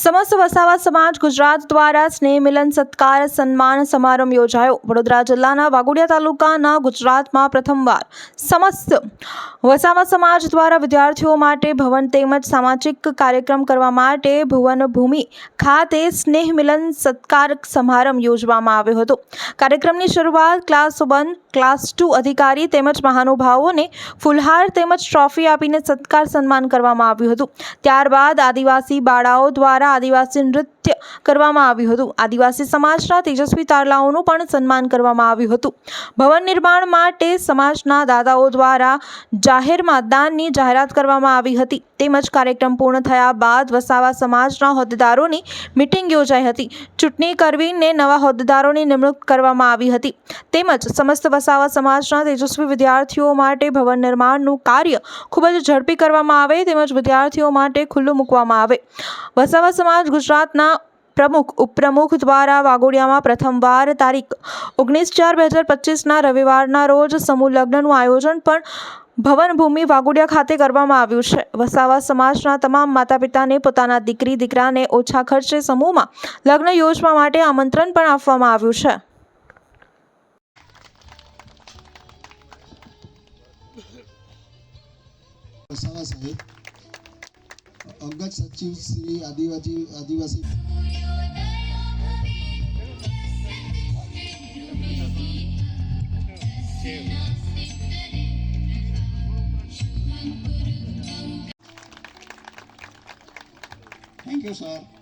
સમસ્ત વસાવા સમાજ ગુજરાત દ્વારા સ્નેહ મિલન, સત્કાર, સન્માન સમારંભ યોજાયો. વડોદરા જિલ્લાના વાગોડિયા તાલુકાના ગુજરાતમાં પ્રથમવાર સમસ્ત વસાવા સમાજ દ્વારા વિદ્યાર્થીઓ માટે ભવન તેમજ સામાજિક કાર્યક્રમ કરવા માટે ભુવન ભૂમિ ખાતે સ્નેહ મિલન, સત્કાર સમારંભ યોજવામાં આવ્યો હતો. કાર્યક્રમની શરૂઆત ક્લાસ વન, ક્લાસ ટુ અધિકારી તેમજ મહાનુભાવોને ફુલહાર તેમજ ટ્રોફી આપીને સત્કાર સન્માન કરવામાં આવ્યું હતું. ત્યારબાદ આદિવાસી બાળાઓ દ્વારા આદિવાસી નૃત્ય કરવામાં આવ્યું હતું. આદિવાસી સમાજના તેજસ્વી તારલાઓનું પણ સન્માન કરવામાં આવ્યું હતું. ભવન નિર્માણ માટે સમાજના દાદાઓ દ્વારા જાહેરમાં દાનની જાહેરાત કરવામાં આવી હતી. તેમજ કાર્યક્રમ પૂર્ણ થયા બાદ વસાવા સમાજના હોદ્દેદારોની મિટિંગ યોજાઈ હતી. ચૂંટણી કરવીને નવા હોદ્દેદારોની નિમણૂક કરવામાં આવી હતી. તેમજ સમસ્ત વસાવા સમાજના તેજસ્વી વિદ્યાર્થીઓ માટે ભવન નિર્માણનું કાર્ય ખૂબ જ ઝડપી કરવામાં આવે, તેમજ વિદ્યાર્થીઓ માટે ખુલ્લું મૂકવામાં આવે. વસાવા સમાજ ગુજરાતના પ્રમુખ, ઉપપ્રમુખ દ્વારા વાઘોડિયામાં પ્રથમવાર તારીખ ઓગણીસ ચાર બે હજાર પચીસના રવિવારના રોજ સમૂહ લગ્નનું આયોજન પણ ભવનભૂમિ વાઘોડિયા ખાતે કરવામાં આવ્યું છે. વસાવા સમાજના તમામ માતા પિતાને પોતાના દીકરી, દીકરાને ઓછા ખર્ચે સમૂહમાં લગ્ન યોજવા માટે આમંત્રણ પણ આપવામાં આવ્યું છે. વસાવા સાહેબ અંગત સચિવ શ્રી આદિવાસી આદિવાસી thank you sir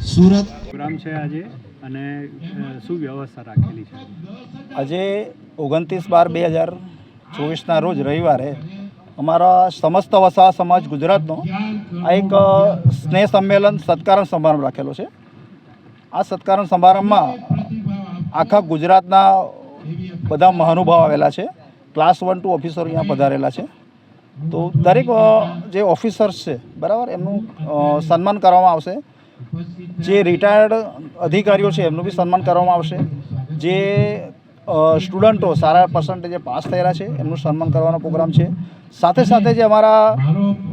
Surat. Program છે આજે અને શું વ્યવસ્થા રાખેલી છે? આજે ઓગણત્રીસ બાર બે હજાર ચોવીસના રોજ રવિવારે અમારા સમસ્ત વસા સમાજ ગુજરાતનો આ એક સ્નેહ સંમેલન સત્કારણ સમારંભ રાખેલો છે. આ સત્કારણ સમારંભમાં આખા ગુજરાતના બધા મહાનુભાવ આવેલા છે. ક્લાસ વન ટુ ઓફિસર અહીંયા પધારેલા છે. તો દરેક જે ઓફિસર્સ છે, બરાબર, એમનું સન્માન કરવામાં આવશે. જે રિટાયર્ડ અધિકારીઓ છે, એમનું બી સન્માન કરવામાં આવશે. જે સ્ટુડન્ટો સારા પર્સન્ટેજે પાસ થયેલા છે, એમનું સન્માન કરવાનો પ્રોગ્રામ છે. સાથે સાથે જે અમારા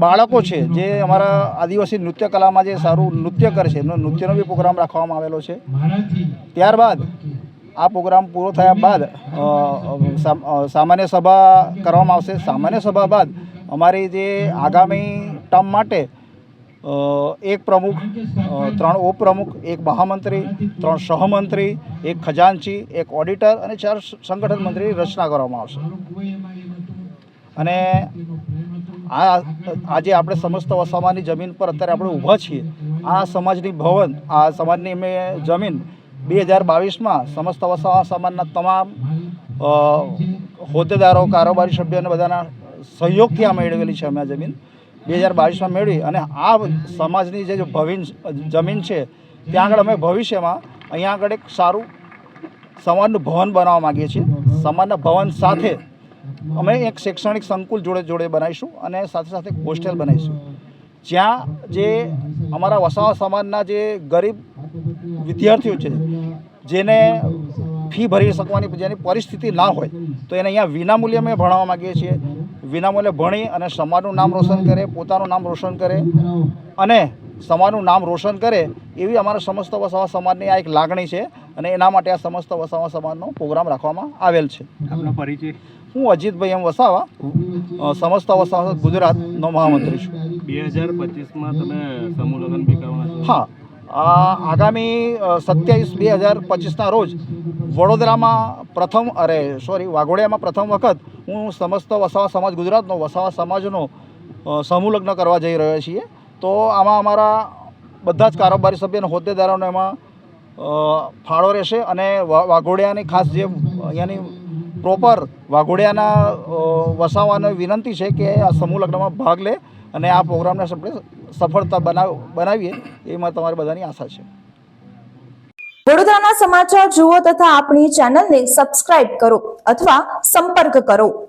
બાળકો છે, જે અમારા આદિવાસી નૃત્ય કલામાં જે સારું નૃત્ય કરે છે, એમનો નૃત્યનો બી પ્રોગ્રામ રાખવામાં આવેલો છે. ત્યારબાદ આ પ્રોગ્રામ પૂરો થયા બાદ સામ- સામાન્ય સભા કરવામાં આવશે. સામાન્ય સભા બાદ અમારી જે આગામી ટર્મ માટે એક પ્રમુખ ત્રણ ઉપપ્રમુખ, એક મહામંત્રી, ત્રણ સહમંત્રી, એક ખજાનચી, એક ઓડિટર અને ચાર સંગઠન મંત્રીની રચના કરવામાં આવશે. અને આ, આજે આપણે સમસ્ત વસાવાની જમીન પર અત્યારે આપણે ઊભા છીએ. આ સમાજની ભવન, આ સમાજની મેં જમીન બે હજાર બાવીસમાં સમસ્ત વસાવા સમાજના તમામ હોદ્દેદારો, કારોબારી સભ્યો અને બધાના સહયોગથી આ મેળવેલી છે અમે આ જમીન. બે હજાર બાવીસમાં મેળવી અને આ સમાજની જે ભવિન જમીન છે, ત્યાં આગળ અમે ભવિષ્યમાં અહીંયા આગળ એક સારું સમાજનું ભવન બનાવવા માગીએ છીએ. સમાજના ભવન સાથે અમે એક શૈક્ષણિક સંકુલ જોડે જોડે બનાવીશું અને સાથે સાથે હોસ્ટેલ બનાવીશું. જ્યાં જે અમારા વસાવા સમાજના જે ગરીબ વિદ્યાર્થીઓ છે જેને ફી ભરી શકવાની જેની પરિસ્થિતિ ના હોય તો એને અહીંયા વિનામૂલ્યે અમે ભણાવવા માગીએ છીએ. વિનામૂલ્યે ભણી અને સમાજનું નામ રોશન કરે પોતાનું નામ રોશન કરે અને સમાજનું નામ રોશન કરે એવી અમારા સમસ્ત વસાવા સમાજની આ એક લાગણી છે અને એના માટે આ સમસ્ત વસાવા સમાજનો પ્રોગ્રામ રાખવામાં આવેલ છે. આપનો પરિચય? હું અજીતભાઈ એમ વસાવા સમસ્ત વસાવા ગુજરાતનો મહામંત્રી છું. બે હજાર પચીસમાં તમે સમૂહ લગ્ન બી કરવાના હા. આગામી સત્યાવીસ બે હજાર પચીસના રોજ વડોદરામાં પ્રથમ, અરે સોરી વાઘોડિયામાં પ્રથમ વખત હું સમસ્ત વસાવા સમાજ, ગુજરાતનો વસાવા સમાજનો સમૂહ લગ્ન કરવા જઈ રહ્યો છીએ. તો આમાં અમારા બધા જ કારોબારી સભ્ય અને હોદ્દેદારોનો એમાં ફાળો રહેશે અને વાઘોડિયાની ખાસ જે અહીંયાની પ્રોપર વાઘોડિયાના વસાવાને વિનંતી છે કે આ સમૂહ લગ્નમાં ભાગ લે. અને આ પ્રોગ્રામને આપણે સફળતા બનાવ, બનાવીએ, એમાં તમારી બધાની આશા છે. વડોદરાના સમાચાર જુઓ તથા આપણી ચેનલને સબસ્ક્રાઇબ કરો અથવા સંપર્ક કરો.